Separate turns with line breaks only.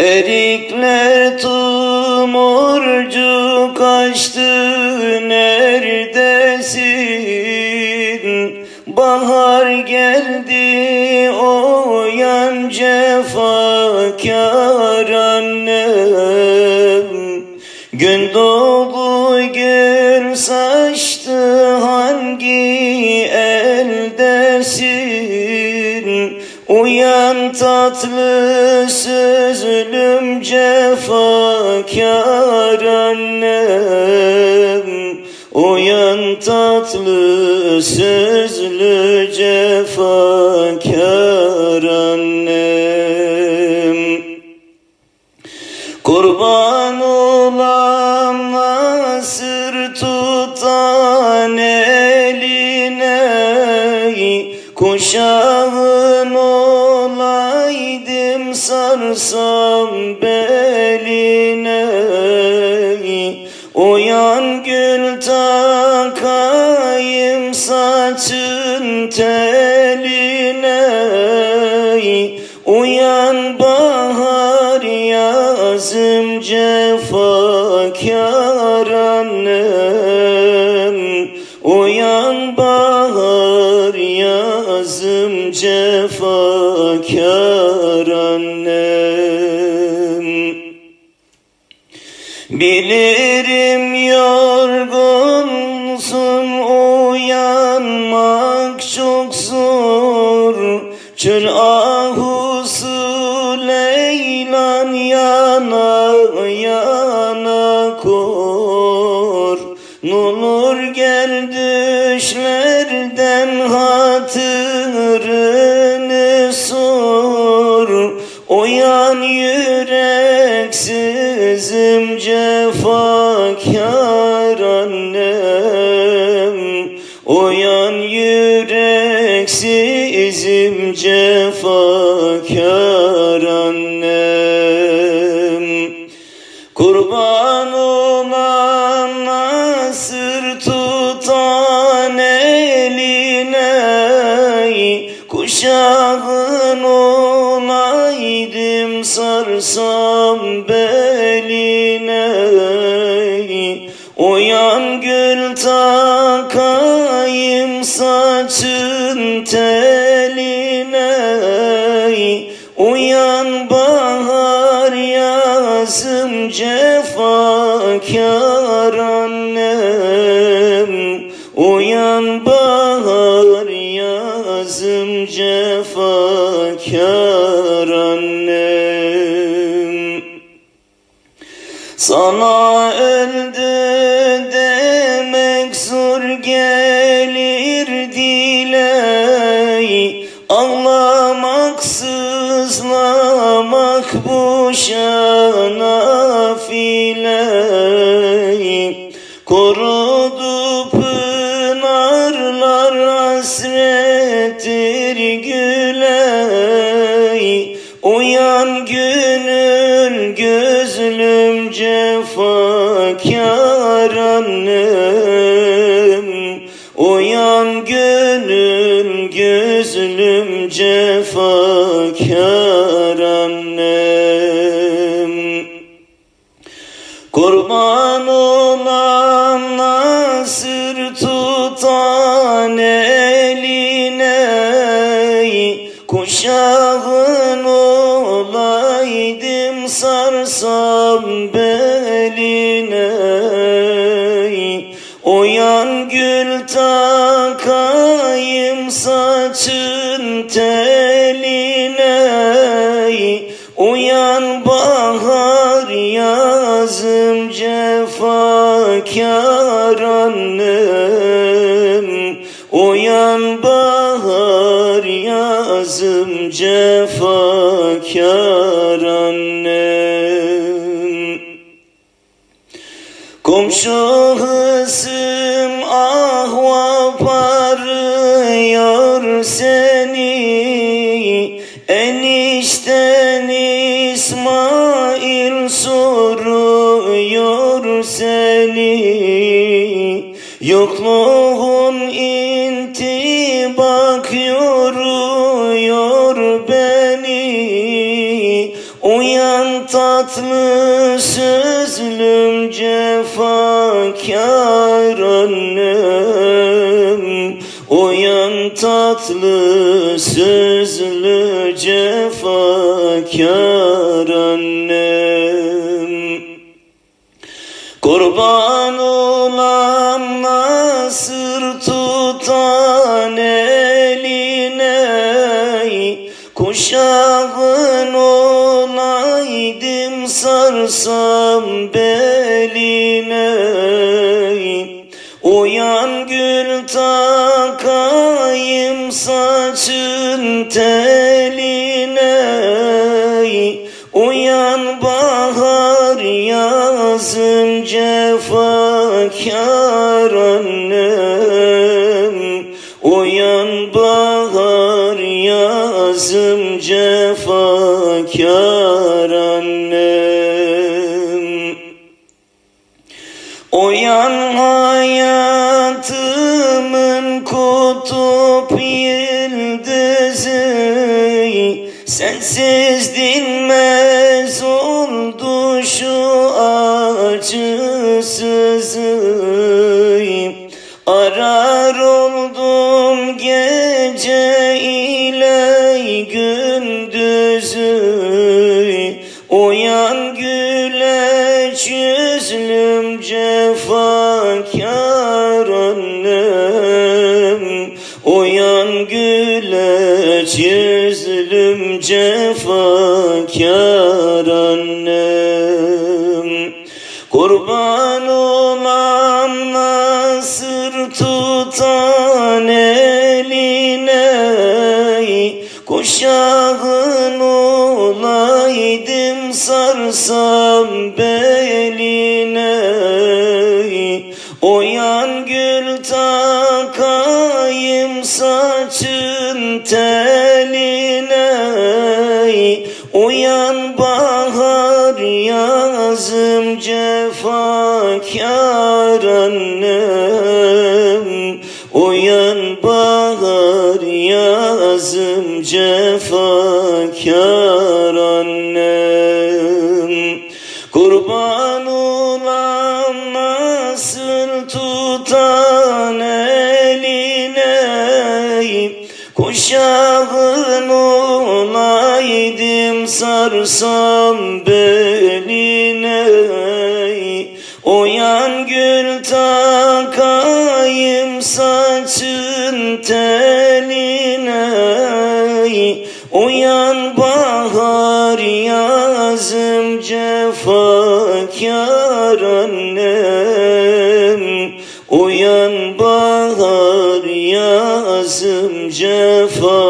Erikler tumurcu kaçtı neredesin? Bahar geldi o yan cefakar annem Gün doğdu gül saçtı tatlı sözlüm cefakar annem. Uyan tatlı sözlü cefakar annem. Kurban olam nasır tutan eline Kuşağın olaydım sarsam beline Uyan gül takayım saçın teline. Uyan bahar yazım cefakar annem Uyan bahar yazım cefakar Bilirim yorgunsun uyanmak çok zor. Çöl ahusu leylan yana yana kor Nulur gel düşlerden hatırını sor. Uyan yüreksizim cefakar annem Uyan yüreksizim cefakar annem Uyan gül takayım saçın teline. Uyan bahar yazım cefakar annem. Uyan bahar yazım cefakar annem. Sana öldü demek zor gelir dile Ağlamak sızlamak boşa nafile Korudu pınarlar hasrettir güle Uyan gönül gözlüm cefakar annem Uyan gönül gözlüm cefakar saçın teline Uyan bahar yazım cefakar annem. Uyan bahar yazım cefakar annem. Komşu hısım seni Enişten İsmail soruyor seni. Yokluğun intibak yoruyor beni. Uyan tatlı sözlüm cefakar Uyan tatlı sözlü cefakar annem. Kurban olam nasır tutan eline Kuşağın olaydım sarsam beline teline Uyan bahar yazım cefakar annem. Uyan bahar yazım cefakar annem. Uyan hayatımın kutup Sensiz dinmez oldu şu acısızı Arar oldum gece ile gündüzü Uyan güleç yüzlüm cefakar annem. Kurban olam nasır tutan eline Kuşağın olaydım sarsam beline yazım cefakar annem. Uyan bahar yazım cefakar annem. Kurban olam nasıl tutan eline olaydım sarsam beline Uyan gül takayım saçın teline Uyan bahar yazım cefakar annem. Uyan bahar yazım cefakar